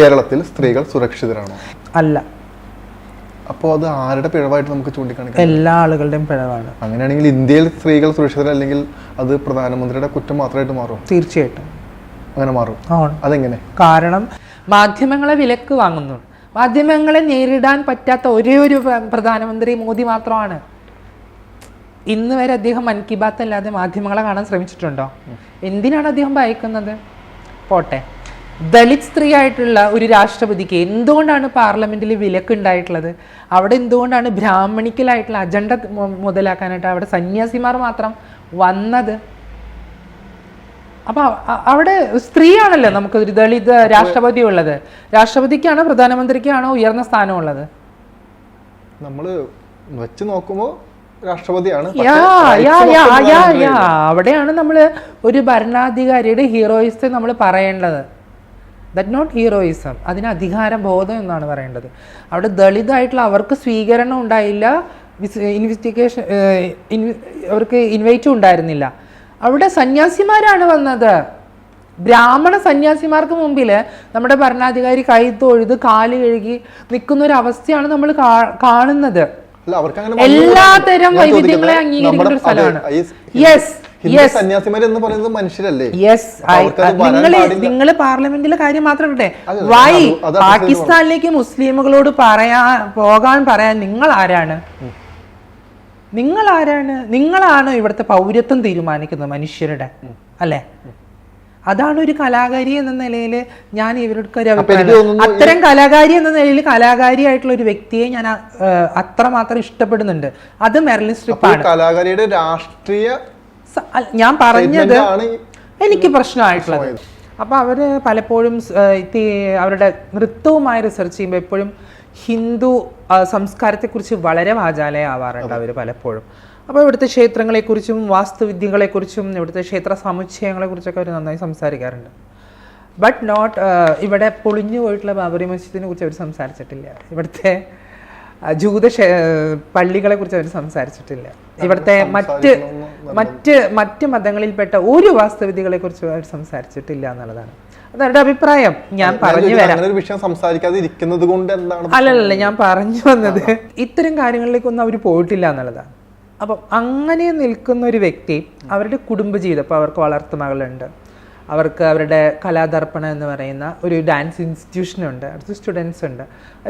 കേരളത്തിൽ സ്ത്രീകൾ സുരക്ഷിതരാണോ? അല്ല. അപ്പോൾ അത് ആരുടെ പിഴവായിട്ട് നമുക്ക് ചൂണ്ടിക്കാണിക്കാം? എല്ലാ ആളുകളുടെയും പിഴവാണ്. അങ്ങനെയാണെങ്കിൽ ഇന്ത്യയിൽ സ്ത്രീകൾ സുരക്ഷിതരല്ലെങ്കിൽ അത് പ്രധാനമന്ത്രിയുടെ കുറ്റം മാത്രമായിട്ട് മാറും തീർച്ചയായിട്ടും. അങ്ങനെ മാറും. അതെങ്ങനെ? കാരണം മാധ്യമങ്ങളെ വിലക്ക് വാങ്ങുന്നു മാധ്യമങ്ങളെ നേരിടാൻ പറ്റാത്ത ഒരേ ഒരു പ്രധാനമന്ത്രി മോദി മാത്രമാണ്. ഇന്ന് വരെ അദ്ദേഹം മൻ കി ബാത്ത് അല്ലാതെ മാധ്യമങ്ങളെ കാണാൻ ശ്രമിച്ചിട്ടുണ്ടോ? എന്തിനാണ് അദ്ദേഹം ഭയക്കുന്നത്? പോട്ടെ. ദളിത് സ്ത്രീ ആയിട്ടുള്ള ഒരു രാഷ്ട്രപതിക്ക് എന്തുകൊണ്ടാണ് പാർലമെന്റിൽ വിലക്ക് ഉണ്ടായിട്ടുള്ളത് അവിടെ എന്തുകൊണ്ടാണ് ബ്രാഹ്മണിക്കലായിട്ടുള്ള അജണ്ട മുതലാക്കാനായിട്ട് അവിടെ സന്യാസിമാർ മാത്രം വന്നത്? അപ്പൊ അവിടെ സ്ത്രീയാണല്ലോ നമുക്ക് ഒരു ദളിത് രാഷ്ട്രപതി ഉള്ളത്. രാഷ്ട്രപതിക്കാണോ പ്രധാനമന്ത്രിക്കാണോ ഉയർന്ന സ്ഥാനം ഉള്ളത് നമ്മൾ വെച്ച് നോക്കുമ്പോൾ രാഷ്ട്രപതിയാണ്. അവിടെയാണ് നമ്മൾ ഒരു ഭരണാധികാരിയുടെ ഹീറോയിസത്തെ നമ്മൾ പറയേണ്ടത്. ദറ്റ് നോട്ട് ഹീറോയിസം അതിന് അധികാരം ബോധം എന്നാണ് പറയേണ്ടത്. അവിടെ ദളിതായിട്ടുള്ള അവർക്ക് സ്വീകരണം ഉണ്ടായില്ല ഇൻവെസ്റ്റിഗേഷൻ അവർക്ക് ഇൻവൈറ്റും ഉണ്ടായിരുന്നില്ല. അവിടെ സന്യാസിമാരാണ് വന്നത്. ബ്രാഹ്മണ സന്യാസിമാർക്ക് മുമ്പിൽ നമ്മുടെ ഭരണാധികാരി കൈ തൊഴുത് കാൽ കഴുകി നിൽക്കുന്ന ഒരു അവസ്ഥയാണ് നമ്മൾ കാണുന്നത് എല്ലാത്തരം വൈവിധ്യങ്ങളെ അംഗീകരിക്കുന്ന ഒരു സ്ഥലമാണ്. യെസ് എന്ന് പറയുന്നത് മനുഷ്യരല്ലേ? യെസ് നിങ്ങൾ നിങ്ങൾ പാർലമെന്റിലെ കാര്യം മാത്രം ഇട്ടെ വൈ പാകിസ്ഥാനിലേക്ക് മുസ്ലിമുകളോട് പറയാ പോകാൻ പറയാൻ നിങ്ങൾ ആരാണ്? നിങ്ങൾ ആരാണ്? നിങ്ങളാണ് ഇവിടുത്തെ പൗരത്വം തീരുമാനിക്കുന്നത് മനുഷ്യരുടെ. അല്ലെ? അതാണ് ഒരു കലാകാരി എന്ന നിലയിൽ ഞാൻ ഇവർക്ക് ഒരു അഭിപ്രായം. അത്തരം കലാകാരി എന്ന നിലയിൽ കലാകാരിയായിട്ടുള്ള ഒരു വ്യക്തിയെ ഞാൻ അത്രമാത്രം ഇഷ്ടപ്പെടുന്നുണ്ട്. അത് മെറലിസ്റ്റ് സ്ട്രിപ്പാണ്. കലാകാരിയുടെ രാഷ്ട്രീയ ഞാൻ പറഞ്ഞത് എനിക്ക് പ്രശ്നമായിട്ടുള്ളത്. അപ്പോൾ അവർ പലപ്പോഴും അവരുടെ നൃത്തവുമായി റിസർച്ച് ചെയ്യുമ്പോൾ എപ്പോഴും ഹിന്ദു സംസ്കാരത്തെ സംസ്കാരത്തെക്കുറിച്ച് വളരെ വാചാലയാവാറുണ്ട് അവർ പലപ്പോഴും. അപ്പോൾ ഇവിടുത്തെ ക്ഷേത്രങ്ങളെക്കുറിച്ചും വാസ്തുവിദ്യകളെക്കുറിച്ചും ഇവിടുത്തെ ക്ഷേത്ര സമുച്ചയങ്ങളെക്കുറിച്ചൊക്കെ അവർ നന്നായി സംസാരിക്കാറുണ്ട്. ബട്ട് നോട്ട് ഇവിടെ പൊളിഞ്ഞു പോയിട്ടുള്ള ബാബറി മസ്ജിദിനെ കുറിച്ച് അവർ സംസാരിച്ചിട്ടില്ല. ഇവിടുത്തെ ജൂത പള്ളികളെ കുറിച്ച് അവർ സംസാരിച്ചിട്ടില്ല. ഇവിടുത്തെ മറ്റ് മറ്റ് മറ്റ് മതങ്ങളിൽപ്പെട്ട ഒരു വാസ്തുവിദ്യകളെ കുറിച്ച് അവർ സംസാരിച്ചിട്ടില്ല എന്നുള്ളതാണ്. അതവരുടെ അഭിപ്രായം. ഞാൻ പറഞ്ഞു വരാം കൊണ്ട് എന്താണ് അല്ലല്ല ഞാൻ പറഞ്ഞു വന്നത് ഇത്തരം കാര്യങ്ങളിലേക്കൊന്നും അവർ പോയിട്ടില്ല എന്നുള്ളതാണ്. അപ്പം അങ്ങനെ നിൽക്കുന്ന ഒരു വ്യക്തി അവരുടെ കുടുംബജീവിതം ഇപ്പോൾ അവർക്ക് വളർത്തു മകളുണ്ട്. അവർക്ക് അവരുടെ കലാദർപ്പണ എന്ന് പറയുന്ന ഒരു ഡാൻസ് ഇൻസ്റ്റിറ്റ്യൂഷനുണ്ട് അടുത്ത് സ്റ്റുഡൻസ് ഉണ്ട്.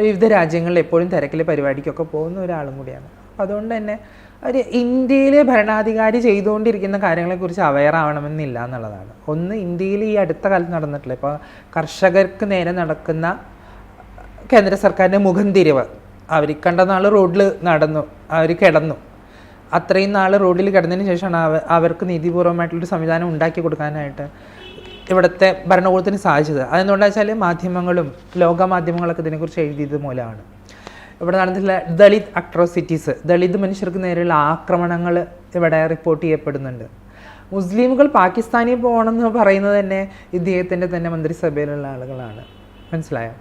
വിവിധ രാജ്യങ്ങളിൽ എപ്പോഴും തിരക്കിലെ പരിപാടിക്കൊക്കെ പോകുന്ന ഒരാളും കൂടിയാണ്. അപ്പം അതുകൊണ്ട് തന്നെ അവർ ഇന്ത്യയിലെ ഭരണാധികാരി ചെയ്തുകൊണ്ടിരിക്കുന്ന കാര്യങ്ങളെക്കുറിച്ച് അവെയർ ആവണമെന്നില്ല എന്നുള്ളതാണ്. ഒന്ന് ഇന്ത്യയിൽ ഈ അടുത്ത കാലത്ത് നടന്നിട്ടില്ല. ഇപ്പോൾ കർഷകർക്ക് നേരെ നടക്കുന്ന കേന്ദ്ര സർക്കാരിന്റെ മുഖം തിരിവ്. അവർ കണ്ട നാൾ റോഡിൽ നടന്നു അവർ കിടന്നു. അത്രയും നാൾ റോഡിൽ കിടന്നതിന് ശേഷമാണ് അവ അവർക്ക് നീതിപൂർവമായിട്ടുള്ളൊരു സംവിധാനം ഉണ്ടാക്കി കൊടുക്കാനായിട്ട് ഇവിടുത്തെ ഭരണകൂടത്തിന് സാധിച്ചത്. അതെന്തുകൊണ്ടാ വെച്ചാൽ മാധ്യമങ്ങളും ലോക മാധ്യമങ്ങളൊക്കെ ഇതിനെക്കുറിച്ച് എഴുതിയത് മൂലമാണ്. ഇവിടെ നടന്നിട്ടുള്ള ദളിത് അട്രോസിറ്റീസ് ദളിത് മനുഷ്യർക്ക് നേരെയുള്ള ആക്രമണങ്ങൾ ഇവിടെ റിപ്പോർട്ട് ചെയ്യപ്പെടുന്നുണ്ട്. മുസ്ലിമുകൾ പാകിസ്ഥാനിൽ പോകണമെന്ന് പറയുന്നത് തന്നെ ഇദ്ദേഹത്തിന്റെ തന്നെ മന്ത്രിസഭയിലുള്ള ആളുകളാണ്. മനസ്സിലായോ?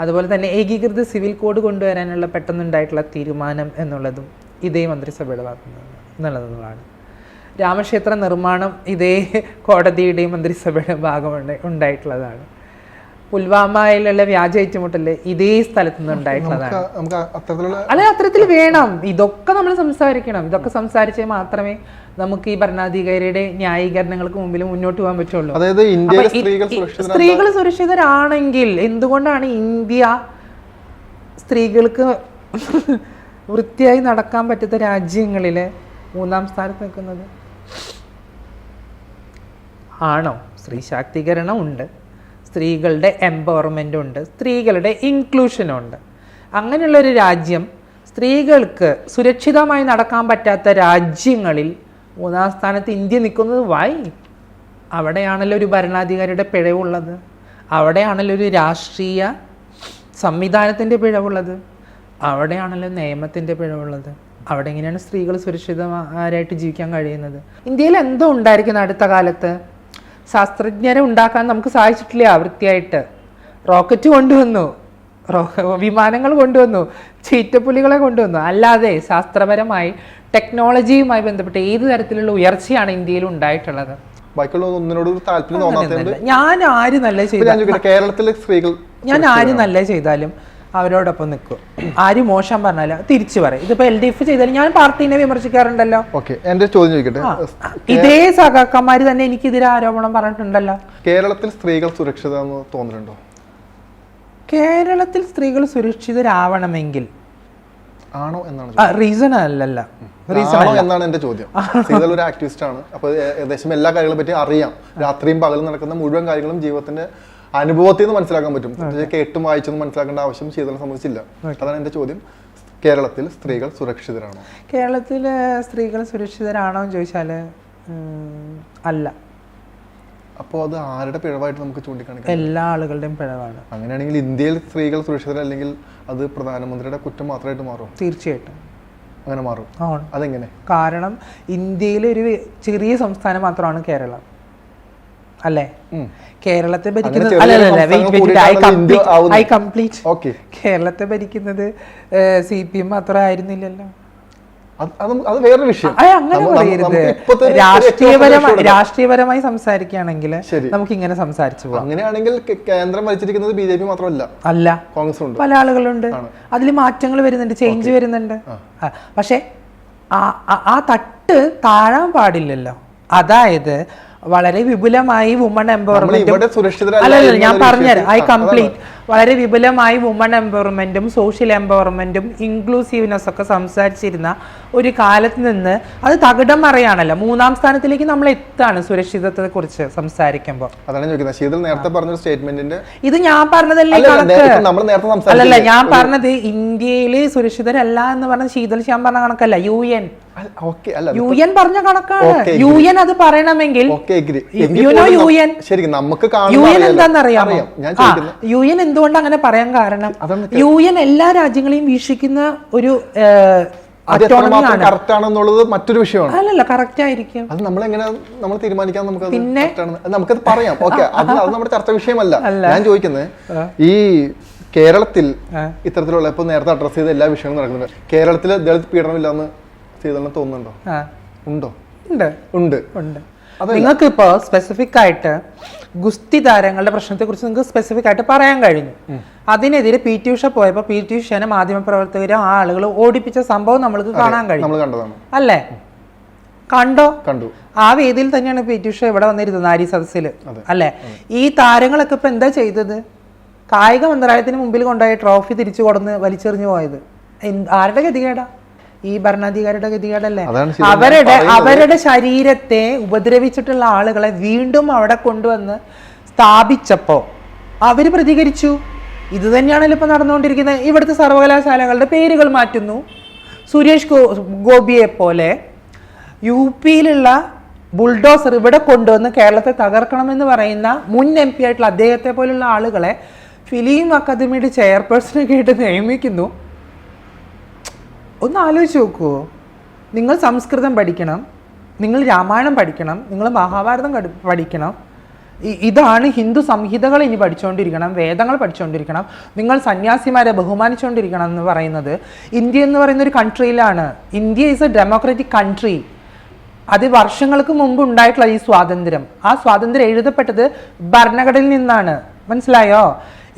അതുപോലെ തന്നെ ഏകീകൃത സിവിൽ കോഡ് കൊണ്ടുവരാനുള്ള പെട്ടെന്നുണ്ടായിട്ടുള്ള തീരുമാനം എന്നുള്ളതും ഇതേ മന്ത്രിസഭയുടെ ഭാഗത്തു നിന്ന് എന്നുള്ളതാണ് രാമക്ഷേത്ര നിർമ്മാണം ഇതേ കോടതിയുടെയും മന്ത്രിസഭയുടെ ഭാഗമുണ്ട് ഉണ്ടായിട്ടുള്ളതാണ്. പുൽവാമയിലുള്ള വ്യാജ ഏറ്റുമുട്ടൽ ഇതേ സ്ഥലത്ത് നിന്ന് ഉണ്ടായിട്ടുള്ളതാണ്. അല്ല അത്തരത്തിൽ വേണം. ഇതൊക്കെ നമ്മൾ സംസാരിക്കണം. ഇതൊക്കെ സംസാരിച്ചാൽ മാത്രമേ നമുക്ക് ഈ ഭരണാധികാരിയുടെ ന്യായീകരണങ്ങൾക്ക് മുമ്പിൽ മുന്നോട്ട് പോകാൻ പറ്റുള്ളൂ. സ്ത്രീകൾ സുരക്ഷിതരാണെങ്കിൽ എന്തുകൊണ്ടാണ് ഇന്ത്യ സ്ത്രീകൾക്ക് വൃത്തിയായി നടക്കാൻ പറ്റാത്ത രാജ്യങ്ങളിൽ മൂന്നാം സ്ഥാനത്ത് നിൽക്കുന്നത്? ആണോ? സ്ത്രീ ശാക്തീകരണം ഉണ്ട്. സ്ത്രീകളുടെ എംപവർമെന്റ് ഉണ്ട്. സ്ത്രീകളുടെ ഇൻക്ലൂഷനുണ്ട് അങ്ങനെയുള്ളൊരു രാജ്യം സ്ത്രീകൾക്ക് സുരക്ഷിതമായി നടക്കാൻ പറ്റാത്ത രാജ്യങ്ങളിൽ മൂന്നാം സ്ഥാനത്ത് ഇന്ത്യ നിൽക്കുന്നത് വൈ അവിടെയാണല്ലോ ഒരു ഭരണാധികാരിയുടെ പിഴവുള്ളത്. അവിടെയാണല്ലോ ഒരു രാഷ്ട്രീയ സംവിധാനത്തിന്റെ പിഴവുള്ളത്. അവിടെയാണല്ലോ നിയമത്തിന്റെ പിഴവുള്ളത്. അവിടെ എങ്ങനെയാണ് സ്ത്രീകൾ സുരക്ഷിതമാരായിട്ട് ജീവിക്കാൻ കഴിയുന്നത്? ഇന്ത്യയിൽ എന്തോ ഉണ്ടായിരിക്കുന്ന അടുത്ത കാലത്ത്. ശാസ്ത്രജ്ഞരെ ഉണ്ടാക്കാൻ നമുക്ക് സാധിച്ചിട്ടില്ല വൃത്തിയായിട്ട്. റോക്കറ്റ് കൊണ്ടുവന്നു. വിമാനങ്ങൾ കൊണ്ടുവന്നു. ചീറ്റപ്പുലികളെ കൊണ്ടുവന്നു. അല്ലാതെ ശാസ്ത്രപരമായി ടെക്നോളജിയുമായി ബന്ധപ്പെട്ട് ഏത് തരത്തിലുള്ള ഉയർച്ചയാണ് ഇന്ത്യയിൽ ഉണ്ടായിട്ടുള്ളത്? ഒന്നിനോട് താല്പര്യം ഞാൻ ആര് നല്ല ചെയ്താലും കേരളത്തിലെ സ്ത്രീകൾ ഞാൻ ആര് നല്ല ചെയ്താലും അവരോടൊപ്പം നിൽക്കും. ആര് മോശം പറഞ്ഞാലും തിരിച്ചു പറയും. ഇതിപ്പോ എൽ ഡി എഫ് ചെയ്താലും ഞാൻ പാർട്ടീനെ വിമർശിക്കാറുണ്ടല്ലോ. എന്റെ ചോദ്യം ചോദിക്കട്ടെ? ഇതേ സഖാക്കന്മാര് തന്നെ എനിക്കെതിരെ ആരോപണം പറഞ്ഞിട്ടുണ്ടല്ലോ. കേരളത്തിൽ സ്ത്രീകൾ സുരക്ഷിതെന്ന് തോന്നുന്നുണ്ടോ? കേരളത്തിൽ സ്ത്രീകൾ സുരക്ഷിതരാവണമെങ്കിൽ. ആണോ എന്നാണ് റീസൺ അല്ലല്ല. ആണോ എന്നാണ് എന്റെ ചോദ്യം. സീതൽ ഒരു ആക്ടിവിസ്റ്റ് ആണ്. അപ്പൊ ഏകദേശം എല്ലാ കാര്യങ്ങളെ പറ്റി അറിയാം. രാത്രിയും പകലും നടക്കുന്ന മുഴുവൻ കാര്യങ്ങളും ജീവിതത്തിന്റെ അനുഭവത്തിൽ നിന്ന് മനസ്സിലാക്കാൻ പറ്റും. കേട്ടും വായിച്ചൊന്നും മനസ്സിലാക്കേണ്ട ആവശ്യം ചെയ്തതിനെ സംബന്ധിച്ചില്ല. അതാണ് എന്റെ ചോദ്യം. കേരളത്തിൽ സ്ത്രീകൾ സുരക്ഷിതരാണോ? കേരളത്തിലെ സ്ത്രീകൾ സുരക്ഷിതരാണോ എന്ന് ചോദിച്ചാൽ അല്ല. അപ്പോൾ അത് ആരുടെ പിഴവായിട്ട് നമുക്ക് ചൂണ്ടിക്കാണിക്കാം? എല്ലാ ആളുകളുടെയും പിഴവാണ്. അങ്ങനെയാണെങ്കിൽ ഇന്ത്യയിൽ സ്ത്രീകൾ സുരക്ഷിതരല്ലെങ്കിൽ അത് പ്രധാനമന്ത്രിയുടെ കുറ്റം മാത്രമായിട്ട് മാറും? തീർച്ചയായിട്ടും. അങ്ങനെ മാറും. അതെങ്ങനെ? കാരണം ഇന്ത്യയിലെ ഒരു ചെറിയ സംസ്ഥാനം മാത്രമാണ് കേരളം. അല്ലേ? കേരളത്തെ ഭരിക്കുന്നത് ഐ കംപ്ലീറ്റ് കേരളത്തെ ഭരിക്കുന്നത് സി പി എം മാത്രം ആയിരുന്നില്ലല്ലോ. അത് വേറൊരു വിഷയം. രാഷ്ട്രീയപരമായി രാഷ്ട്രീയപരമായി സംസാരിക്കുകയാണെങ്കിൽ നമുക്ക് ഇങ്ങനെ സംസാരിച്ചു പോകാം അങ്ങനെയാണെങ്കിൽ കേന്ദ്രം ഭരിച്ചിരിക്കുന്നത് ബി ജെ പി മാത്രമല്ല. അല്ല. കോൺഗ്രസ് ഉണ്ട് പല ആളുകളുണ്ട്. അതിൽ മാറ്റങ്ങൾ വരുന്നുണ്ട് ചേഞ്ച് വരുന്നുണ്ട്. പക്ഷെ ആ തട്ട് താഴാൻ പാടില്ലല്ലോ. അതായത് വളരെ വിപുലമായി വുമൺ എംപവർമെന്റും അല്ലല്ല ഞാൻ പറഞ്ഞുതരാം. ഐ കംപ്ലീറ്റ് വളരെ വിപുലമായി വുമൺ എംപവർമെന്റും സോഷ്യൽ എംപവർമെന്റും ഇൻക്ലൂസീവ്നെസ് ഒക്കെ സംസാരിച്ചിരുന്ന ഒരു കാലത്ത് നിന്ന് അത് തകിടം മറിയാണല്ലോ. മൂന്നാം സ്ഥാനത്തിലേക്ക് നമ്മൾ എത്താണ് സുരക്ഷിതത്വത്തെ കുറിച്ച് സംസാരിക്കുമ്പോൾ അതാണ് ഞാൻ ചോദിക്കുന്നത്. ശീതൾ നേരത്തെ പറഞ്ഞ സ്റ്റേറ്റ്മെന്റിന്റെ ഇത് ഞാൻ പറഞ്ഞതല്ലേ കണക്ക്? അല്ലല്ല ഞാൻ പറഞ്ഞത് ഇന്ത്യയിൽ സുരക്ഷിതരല്ല എന്ന് പറഞ്ഞ ശീതൽ ശ്യാം പറഞ്ഞ കണക്കല്ല. യു എൻ അല്ല യു എൻ പറഞ്ഞ കണക്കാണ്. യു എൻ അത് പറയണമെങ്കിൽ? ശരിക്കും നമുക്ക് യു എൻ എന്താണെന്നറിയാം യു എൻ എന്തുകൊണ്ട് അങ്ങനെ പറയാൻ കാരണം? യു എൻ എല്ലാ രാജ്യങ്ങളെയും വീക്ഷിക്കുന്ന ഒരു ആണെന്നുള്ളത് മറ്റൊരു വിഷയമാണ്. അല്ലല്ല കറക്റ്റ് ആയിരിക്കും അത് നമ്മൾ എങ്ങനെ നമ്മൾ തീരുമാനിക്കാൻ നമുക്ക് പിന്നെ? നമുക്കത് പറയാം. ഓക്കെ അത് അത് നമ്മുടെ ചർച്ച വിഷയമല്ല. ഞാൻ ചോദിക്കുന്നത് ഈ കേരളത്തിൽ. ഇത്തരത്തിലുള്ള ഇപ്പൊ നേരത്തെ അഡ്രസ് ചെയ്ത എല്ലാ വിഷയങ്ങളും നടക്കുന്നുണ്ട് കേരളത്തിൽ ദളിത് പീഡനമില്ലെന്ന് സീതളിന് തോന്നുന്നുണ്ടോ? ഉണ്ടോ? ഉണ്ട്. ഉണ്ട്. ഉണ്ട്. നിങ്ങൾക്ക് ഇപ്പോൾ സ്പെസിഫിക് ആയിട്ട് ഗുസ്തി താരങ്ങളുടെ പ്രശ്നത്തെ കുറിച്ച് നിങ്ങൾക്ക് സ്പെസിഫിക് ആയിട്ട് പറയാൻ കഴിഞ്ഞു. അതിനെതിരെ പി ടി ഉഷ പോയപ്പോൾ പി ടി ഉഷനെ മാധ്യമപ്രവർത്തകരും ആ ആളുകൾ ഓടിപ്പിച്ച സംഭവം നമ്മൾക്ക് കാണാൻ കഴിഞ്ഞു. അല്ലേ? കണ്ടോ? കണ്ടു. ആ വേദിയിൽ തന്നെയാണ് പി ടി ഉഷ ഇവിടെ വന്നിരുന്നത് നാരി സദസ്സിൽ അല്ലേ? ഈ താരങ്ങളൊക്കെ ഇപ്പൊ എന്താ ചെയ്തത്? കായിക മന്ത്രാലയത്തിന് മുമ്പിൽ കൊണ്ടുപോയ ട്രോഫി തിരിച്ചു കൊടുന്ന് വലിച്ചെറിഞ്ഞു പോയത്. ആരുടെ ഗതികേടാ? ഈ ഭരണാധികാരിയുടെ ഗതികേടല്ലേ? അവരുടെ അവരുടെ ശരീരത്തെ ഉപദ്രവിച്ചിട്ടുള്ള ആളുകളെ വീണ്ടും അവിടെ കൊണ്ടുവന്ന് സ്ഥാപിച്ചപ്പോ അവർ പ്രതികരിച്ചു. ഇത് തന്നെയാണല്ലോ ഇപ്പൊ നടന്നുകൊണ്ടിരിക്കുന്നത്. ഇവിടുത്തെ സർവകലാശാലകളുടെ പേരുകൾ മാറ്റുന്നു. സുരേഷ് ഗോ ഗോപിയെ പോലെ യു പിയിലുള്ള ബുൾഡോസർ ഇവിടെ കൊണ്ടുവന്ന് കേരളത്തെ തകർക്കണമെന്ന് പറയുന്ന മുൻ എം പി ആയിട്ടുള്ള അദ്ദേഹത്തെ പോലുള്ള ആളുകളെ ഫിലിം അക്കാദമിയുടെ ചെയർപേഴ്സണൊക്കെ ആയിട്ട് നിയമിക്കുന്നു. ഒന്ന് ആലോചിച്ച് നോക്കുമോ നിങ്ങൾ സംസ്കൃതം പഠിക്കണം. നിങ്ങൾ രാമായണം പഠിക്കണം. നിങ്ങൾ മഹാഭാരതം പഠിക്കണം. ഇതാണ് ഹിന്ദു സംഹിതകൾ ഇനി പഠിച്ചുകൊണ്ടിരിക്കണം വേദങ്ങൾ പഠിച്ചുകൊണ്ടിരിക്കണം നിങ്ങൾ സന്യാസിമാരെ ബഹുമാനിച്ചുകൊണ്ടിരിക്കണം എന്ന് പറയുന്നത് ഇന്ത്യ എന്ന് പറയുന്ന ഒരു കൺട്രിയിലാണ് India is a democratic country അത് വർഷങ്ങൾക്ക് മുമ്പ് ഉണ്ടായിട്ടുള്ള ഈ സ്വാതന്ത്ര്യം. ആ സ്വാതന്ത്ര്യം എഴുതപ്പെട്ടത് ഭരണഘടനയിൽ നിന്നാണ്. മനസ്സിലായോ?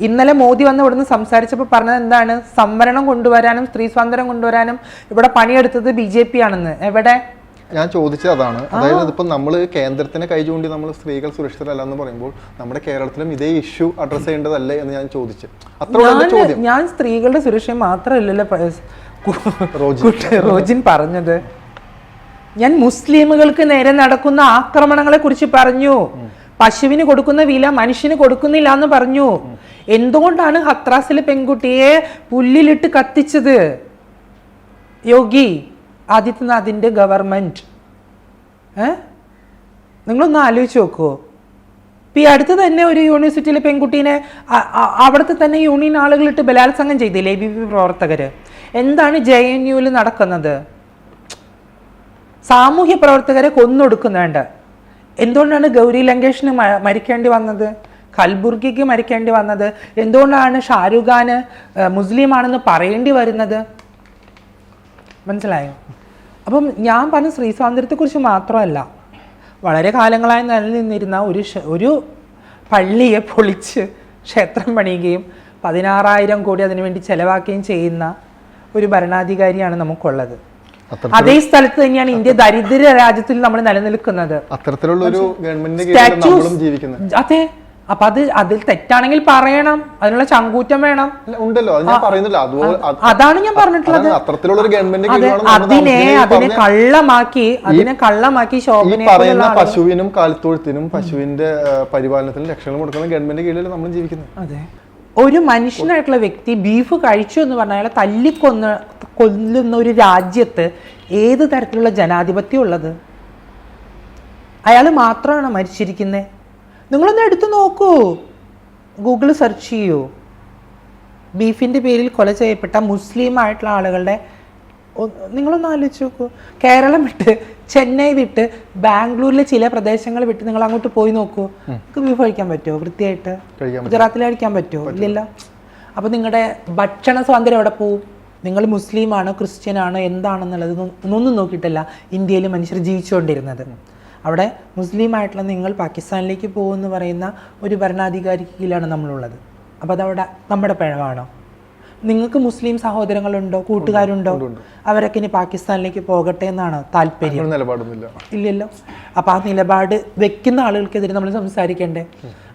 ഇന്നലെ മോദി വന്ന് ഇവിടുന്ന് സംസാരിച്ചപ്പോൾ പറഞ്ഞത് എന്താണ്? സംവരണം കൊണ്ടുവരാനും സ്ത്രീ സ്വാതന്ത്ര്യം കൊണ്ടുവരാനും ഇവിടെ പണിയെടുത്തത് ബി ജെ പി ആണെന്ന്. എവിടെ? ഞാൻ ചോദിച്ചത് അതാണ്. അതായത് ഇതിപ്പോൾ നമ്മൾ കേന്ദ്രത്തിന് കൈ ചൂണ്ടി നമ്മൾ സ്ത്രീകൾ സുരക്ഷിതരല്ല എന്ന് പറയുമ്പോൾ നമ്മുടെ കേരളത്തിലും ഇതേ ഇഷ്യൂ അഡ്രസ് ചെയ്യേണ്ടതല്ലേ എന്ന് ഞാൻ ചോദിച്ചു. അത്ര ചോദ്യം. ഞാൻ സ്ത്രീകളുടെ സുരക്ഷ മാത്രമല്ലല്ലോ. റോജിൻ. പറഞ്ഞത്. ഞാൻ മുസ്ലിമുകൾക്ക് നേരെ നടക്കുന്ന ആക്രമണങ്ങളെ കുറിച്ച് പറഞ്ഞു പശുവിന് കൊടുക്കുന്ന വില മനുഷ്യന് കൊടുക്കുന്നില്ല എന്ന് പറഞ്ഞു. എന്തുകൊണ്ടാണ് ഹത്രാസിലെ പെൺകുട്ടിയെ പുല്ലിലിട്ട് കത്തിച്ചത്? യോഗി ആദിത്യനാഥിന്റെ ഗവൺമെന്റ് ഏ? നിങ്ങളൊന്ന് ആലോചിച്ച് നോക്കുമോ ഇപ്പം ഈ അടുത്ത് തന്നെ ഒരു യൂണിവേഴ്സിറ്റിയിലെ പെൺകുട്ടീനെ അവിടുത്തെ തന്നെ യൂണിയൻ ആളുകളിട്ട് ബലാത്സംഗം ചെയ്തില്ലേ ബി പി പ്രവർത്തകർ എന്താണ് ജെ എൻ യുവിൽ നടക്കുന്നത്? സാമൂഹ്യ പ്രവർത്തകരെ കൊന്നൊടുക്കുന്നുണ്ട്. എന്തുകൊണ്ടാണ് ഗൗരി ലങ്കേഷിന് മരിക്കേണ്ടി വന്നത്? കൽബുർഗിക്ക് മരിക്കേണ്ടി വന്നത്? എന്തുകൊണ്ടാണ് ഷാരൂഖ് ഖാന് മുസ്ലിമാണെന്ന് പറയേണ്ടി വരുന്നത്? മനസ്സിലായോ? അപ്പം ഞാൻ പറഞ്ഞ സ്ത്രീ സ്വാതന്ത്ര്യത്തെക്കുറിച്ച് മാത്രമല്ല വളരെ കാലങ്ങളായി നിലനിന്നിരുന്ന ഒരു ഒരു പള്ളിയെ പൊളിച്ച് ക്ഷേത്രം പണിയുകയും പതിനാറായിരം കോടി അതിനുവേണ്ടി ചെലവാക്കുകയും ചെയ്യുന്ന ഒരു ഭരണാധികാരിയാണ് നമുക്കുള്ളത്. അതേ സ്ഥലത്ത് തന്നെയാണ് ഇന്ത്യ ദരിദ്ര രാജ്യത്തിൽ നമ്മൾ നിലനിൽക്കുന്നത്. അത്തരത്തിലുള്ള ഒരു ഗവൺമെന്റിന്റെ അതെ. അപ്പൊ അത് അതിൽ തെറ്റാണെങ്കിൽ പറയണം. അതിനുള്ള ചങ്കൂറ്റം വേണം. ഉണ്ടല്ലോ. ഞാൻ പറയുന്നില്ല. അതാണ് ഞാൻ പറഞ്ഞിട്ടുള്ളത്. അത്തരത്തിലുള്ള ഒരു ഗവൺമെന്റ് അതിനെ അതിനെ കള്ളമാക്കി അതിനെ കള്ളമാക്കി ശോഭന പറയുന്ന പശുവിനും കാലിത്തൊഴുത്തിനും പശുവിന്റെ പരിപാലനത്തിനും ലക്ഷണം കൊടുക്കുന്ന ഗവൺമെന്റ് കീഴിൽ നമ്മൾ ജീവിക്കുന്നത്. അതെ. ഒരു മനുഷ്യനായിട്ടുള്ള വ്യക്തി ബീഫ് കഴിച്ചു എന്ന് പറഞ്ഞാൽ തല്ലിക്കൊന്ന് കൊല്ലുന്ന ഒരു രാജ്യത്ത് ഏത് തരത്തിലുള്ള ജനാധിപത്യം ഉള്ളത്? അയാൾ മാത്രമാണ് മരിച്ചിരിക്കുന്നത് നിങ്ങളൊന്ന് എടുത്തു നോക്കൂ. ഗൂഗിൾ സെർച്ച് ചെയ്യൂ. ബീഫിന്റെ പേരിൽ കൊല ചെയ്യപ്പെട്ട മുസ്ലിം ആയിട്ടുള്ള ആളുകളുടെ നിങ്ങളൊന്ന് ആലോചിച്ച് നോക്കൂ. കേരളം വിട്ട് ചെന്നൈ വിട്ട് ബാംഗ്ലൂരിലെ ചില പ്രദേശങ്ങൾ വിട്ട് നിങ്ങൾ അങ്ങോട്ട് പോയി നോക്കൂ. നിങ്ങൾക്ക് ബീഫ് കഴിക്കാൻ പറ്റുമോ? വൃത്തിയായിട്ട്? ഗുജറാത്തിൽ കഴിക്കാൻ പറ്റുമോ? ഇല്ലല്ലോ. അപ്പോൾ നിങ്ങളുടെ ഭക്ഷണ സ്വാതന്ത്ര്യം എവിടെ പോവും? നിങ്ങൾ മുസ്ലിമാണോ ക്രിസ്ത്യനാണോ എന്താണെന്നുള്ളത് ഒന്നും- നോക്കിയിട്ടല്ല ഇന്ത്യയിൽ മനുഷ്യർ ജീവിച്ചുകൊണ്ടിരുന്നത്. അവിടെ മുസ്ലിം ആയിട്ടുള്ള നിങ്ങൾ പാകിസ്ഥാനിലേക്ക് പോകുമെന്ന് പറയുന്ന ഒരു ഭരണാധികാരിക്ക് കീഴിലാണ് നമ്മളുള്ളത്. അപ്പോൾ അതവിടെ നമ്മുടെ പിഴവാണോ? നിങ്ങൾക്ക് മുസ്ലിം സഹോദരങ്ങളുണ്ടോ? കൂട്ടുകാരുണ്ടോ? അവരൊക്കെ ഇനി പാകിസ്ഥാനിലേക്ക് പോകട്ടെ എന്നാണ് താല്പര്യം. നിലപാടൊന്നുമില്ല. ഇല്ലല്ലോ. അപ്പോൾ ആ നിലപാട് വെക്കുന്ന ആളുകൾക്കെതിരെ നമ്മൾ സംസാരിക്കേണ്ടേ?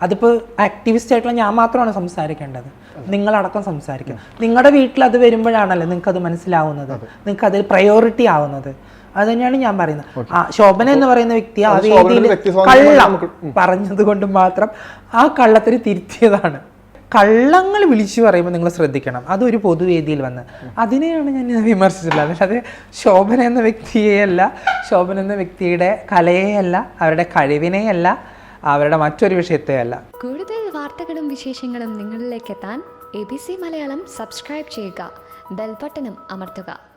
അതിപ്പോൾ ആക്ടിവിസ്റ്റ് ആയിട്ടുള്ള ഞാൻ മാത്രമാണ് സംസാരിക്കേണ്ടത്. നിങ്ങളടക്കം സംസാരിക്കുക നിങ്ങളുടെ വീട്ടിൽ അത് വരുമ്പോഴാണല്ലോ നിങ്ങൾക്ക് അത് മനസ്സിലാവുന്നത്. നിങ്ങൾക്ക് അതിൽ പ്രയോറിറ്റി ആവുന്നത്. അത് തന്നെയാണ് ഞാൻ പറയുന്നത്. ആ ശോഭന എന്ന് പറയുന്ന വ്യക്തി ആ വേദിയിൽ കള്ളം പറഞ്ഞത് കൊണ്ട് മാത്രം ആ കള്ളത്തിന് തിരുത്തിയതാണ്. കള്ളങ്ങൾ വിളിച്ചു പറയുമ്പോൾ നിങ്ങൾ ശ്രദ്ധിക്കണം. അതൊരു പൊതുവേദിയിൽ വന്ന്. അതിനെയാണ് ഞാൻ വിമർശിച്ചിട്ടുള്ളത്. അല്ലാതെ ശോഭന എന്ന വ്യക്തിയെയല്ല ശോഭന എന്ന വ്യക്തിയുടെ കലയെയല്ല അവരുടെ കഴിവിനെയല്ല അവരുടെ മറ്റൊരു വിഷയത്തെയല്ല. കൂടുതൽ വാർത്തകളും വിശേഷങ്ങളും നിങ്ങളിലേക്ക് എത്താൻ A B C Malayalam subscribe ചെയ്യുക. ബെൽബട്ടനും അമർത്തുക.